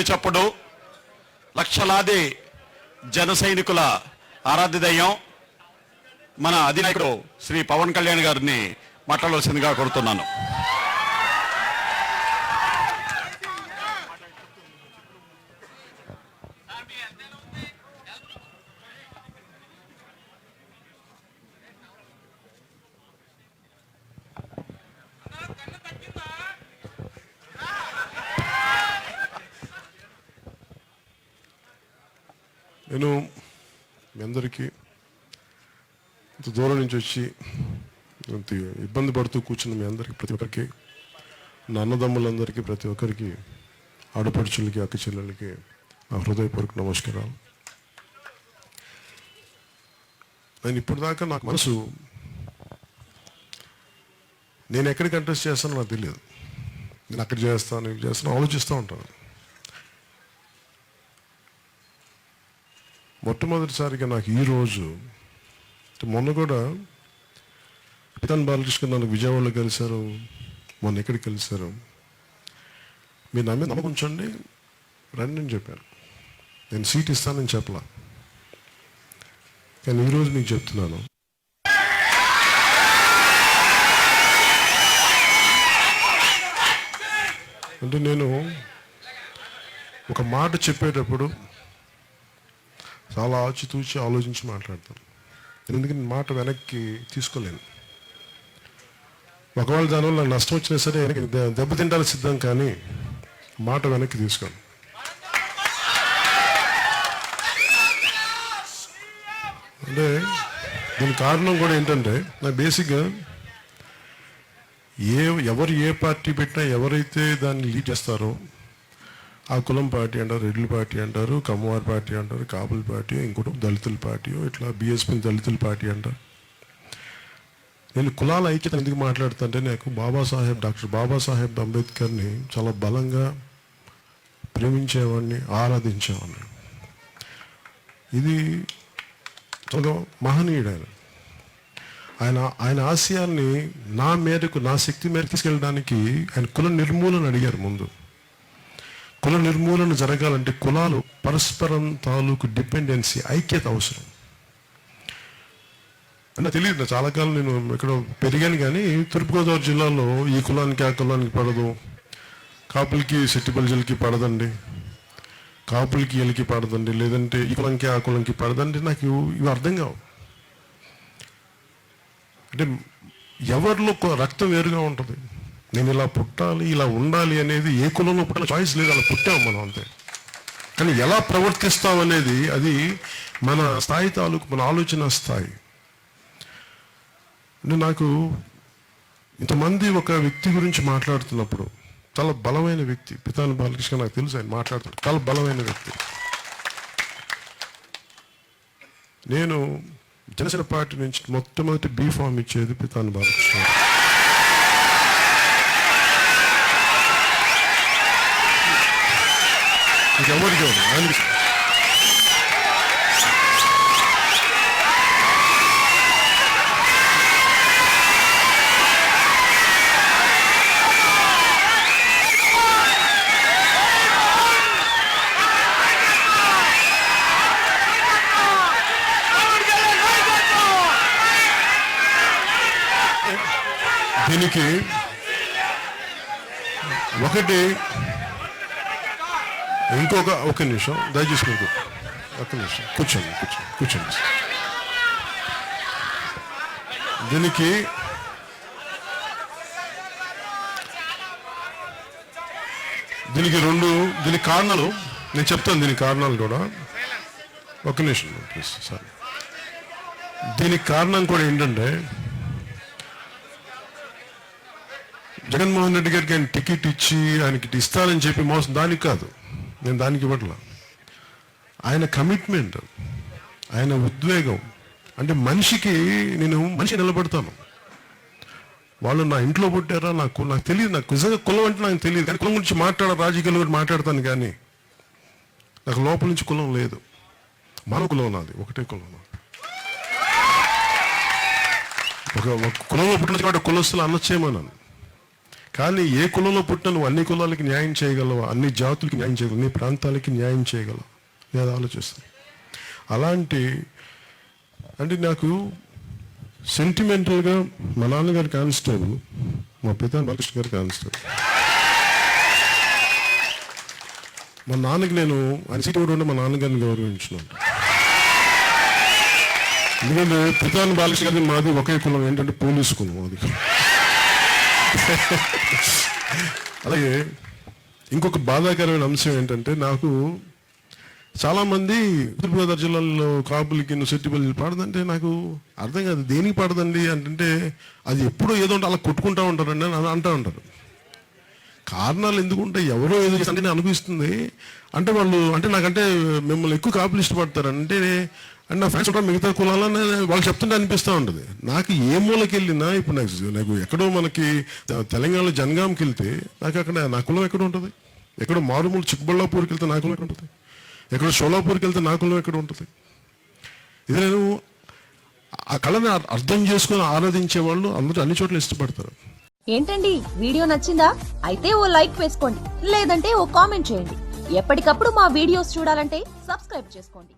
గుండె చప్పుడు లక్షలాది జన సైనికుల ఆరాధ్యదయం మన అధినాయకుడు శ్రీ పవన్ కళ్యాణ్ గారిని మాట్లాడవలసిందిగా కోరుతున్నాను. నేను మీ అందరికీ ఇంత దూరం నుంచి వచ్చి ఇంత ఇబ్బంది పడుతూ కూర్చున్న మీ అందరికీ ప్రతి ఒక్కరికి నా అన్నదమ్ములందరికీ ప్రతి ఒక్కరికి ఆడపడుచులకి అక్క చెల్లెలకి నా హృదయపూర్వక నమస్కారాలు. నేను ఇప్పుడు దాకా నాకు మనసు నేను ఎక్కడ కంటెస్ట్ చేస్తానో నాకు తెలియదు. నేను అక్కడ చేస్తాను ఇవి చేస్తాను ఆలోచిస్తూ ఉంటాను. మొట్టమొదటిసారిగా నాకు ఈ రోజు మొన్న కూడా పితాన్ బాలకృష్ణ నన్ను విజయవాడలో కలిశారు మొన్న ఎక్కడికి కలిశారు. మీరు నమ్మి నమ్మకుంచండి రండి అని చెప్పాను నేను సీట్ ఇస్తానని చెప్పలా. కానీ ఈరోజు మీకు చెప్తున్నాను. అంటే నేను ఒక మాట చెప్పేటప్పుడు చాలా ఆచితూచి ఆలోచించి మాట్లాడతాను ఎందుకంటే మాట వెనక్కి తీసుకోలేను. ఒకవేళ దానివల్ల నాకు నష్టం వచ్చినా సరే వెనక్కి దెబ్బతింటానికి సిద్ధం కానీ మాట వెనక్కి తీసుకోను. అంటే దీని కారణం కూడా ఏంటంటే నా బేసిక్గా ఏ ఎవరు ఏ పార్టీ పెట్టినా ఎవరైతే దాన్ని లీడ్ చేస్తారో ఆ కులం పార్టీ అంటారు రెడ్ల పార్టీ అంటారు కమ్మవారి పార్టీ అంటారు కాపుల పార్టీ ఇంకోటి దళితుల పార్టీ ఇట్లా బీఎస్పీని దళితుల పార్టీ అంటారు. నేను కులాల ఐక్యత ఎందుకు మాట్లాడుతుంటే నాకు బాబాసాహెబ్ డాక్టర్ బాబాసాహెబ్ అంబేద్కర్ని చాలా బలంగా ప్రేమించేవాడిని ఆరాధించేవాడిని. ఇది ఒక మహనీయుడు ఆయన ఆయన ఆయన ఆశయాల్ని నా మేరకు నా శక్తి మేరకు తీసుకెళ్ళడానికి ఆయన కుల నిర్మూలన అడిగారు ముందు. కుల నిర్మూలన జరగాలంటే కులాలు పరస్పరం తాలూకు డిపెండెన్సీ ఐక్యత అవసరం. అంటే తెలియదు నా చాలా కాలం నేను ఇక్కడ పెరిగాను కానీ తూర్పుగోదావరి జిల్లాలో ఈ కులానికి ఆ కులానికి పడదు. కాపులకి శెట్టి బలిజలకి పడదండి. కాపులకి వీళ్ళకి పడదండి. లేదంటే ఈ కులంకి ఆ కులంకి పడదండి. నాకు ఇవి- అర్థం కావు. అంటే ఎవరిలో రక్తం వేరుగా ఉంటుంది. నేను ఇలా పుట్టాలి ఇలా ఉండాలి అనేది ఏ కులంలో పుట్టిన చాయిస్ లేదు అలా పుట్టాం మనం అంతే. కానీ ఎలా ప్రవర్తిస్తాం అనేది అది మన స్థాయి తాలూకు మన ఆలోచన స్థాయి. అంటే నాకు ఇంతమంది ఒక వ్యక్తి గురించి మాట్లాడుతున్నప్పుడు చాలా బలమైన వ్యక్తి పితాని బాలకృష్ణ నాకు తెలుసు ఆయన మాట్లాడుతున్నాడు చాలా బలమైన వ్యక్తి. నేను జనసేన పార్టీ నుంచి మొట్టమొదటి బీ ఫామ్ ఇచ్చేది పితాని బాలకృష్ణ. గారు. ఇంకెవరికి ఇవ్వను. ఆయనకి దీనికి ఒకటి ఇంకొక ఒక నిమిషం. దయచేసి మీకు ఒక నిమిషం. కూర్చోండి కూర్చోండి కూర్చోండి. దీనికి దీనికి రెండు దీనికి కారణాలు. నేను చెప్తాను దీనికి కారణాలు కూడా. ఒక నిమిషం ప్లీజ్ సార్. దీనికి కారణం కూడా ఏంటంటే జగన్మోహన్ రెడ్డి గారికి ఆయన టికెట్ ఇచ్చి ఆయనకి ఇస్తానని చెప్పి మోసం దానికి కాదు. నేను దానికి ఇవ్వట్లా. ఆయన కమిట్మెంట్ ఆయన ఉద్వేగం అంటే మనిషికి నేను మనిషి నిలబడతాను. వాళ్ళు నా ఇంట్లో పుట్టారా? నాకు నాకు తెలియదు. నాకు నిజంగా కులం అంటే నాకు తెలియదు. కానీ కులం గురించి మాట్లాడ రాజకీయాల గురించి మాట్లాడతాను కానీ నాకు లోపల నుంచి కులం లేదు. మన కులం నాది ఒకటే కులం నాది. ఒక కులంలో పుట్టిన కాబట్టి కులస్తులు అనొచ్చేమన్నాను కానీ ఏ కులంలో పుట్టిన నువ్వు అన్ని కులాలకి న్యాయం చేయగలవు? అన్ని జాతులకి న్యాయం చేయగలవు? అన్ని ప్రాంతాలకి న్యాయం చేయగలవు? నేను అది ఆలోచిస్తాను అలాంటి అంటే నాకు సెంటిమెంటల్గా మా నాన్నగారు కానిస్టేబుల్ మా పిత బాలకృష్ణ గారు కానిస్టేబుల్. మా నాన్నకి నేను ఆయన సీట్ మా నాన్నగారిని గౌరవించినాను ఎందుకంటే పితాన్ బాలకృష్ణ గారిని మాది ఒకే కులం ఏంటంటే పోలీసు కులం అది అలాగే ఇంకొక బాధాకరమైన అంశం ఏంటంటే నాకు చాలామంది తూర్పుగోదావరి జిల్లాలో కాపులకి సెట్టిపల్లి పాడదంటే నాకు అర్థం కాదు దేనికి పాడదండి అంటే అది ఎప్పుడో ఏదో ఉంటే అలా కొట్టుకుంటా ఉంటారండి అని అంటూ ఉంటారు. కారణాలు ఎందుకుంటే ఎవరో ఏదో అంటే అనిపిస్తుంది. అంటే వాళ్ళు అంటే నాకంటే మిమ్మల్ని ఎక్కువ కాపులు ఇష్టపడతారు. అంటే నా ఫ్రెండ్స్ కూడా మిగతా కులాలని వాళ్ళు చెప్తుంటే అనిపిస్తూ ఉంటుంది. నాకు ఏ మూలకి వెళ్ళినా ఇప్పుడు నాకు నాకు ఎక్కడో మనకి తెలంగాణలో జనగాంకి వెళ్తే నాకు అక్కడ నా కులం ఎక్కడ ఉంటుంది? ఎక్కడో మారుమూల చిక్కబళ్ళాపూర్కి వెళ్తే నా కులం ఎక్కడ ఉంటుంది? ఎక్కడో షోలాపూర్కి వెళ్తే నా కులం ఎక్కడ ఉంటుంది? ఇది నేను ఆ కళని అర్థం చేసుకుని ఆరాధించే వాళ్ళు అందరూ అన్ని చోట్ల ఇష్టపడతారు. ఏంటండి? వీడియో నచ్చిందా? అయితే ఓ లైక్ వేసుకోండి. లేదంటే ఓ కామెంట్ చేయండి. ఎప్పటికప్పుడు మా వీడియోస్ చూడాలంటే సబ్స్క్రైబ్ చేసుకోండి.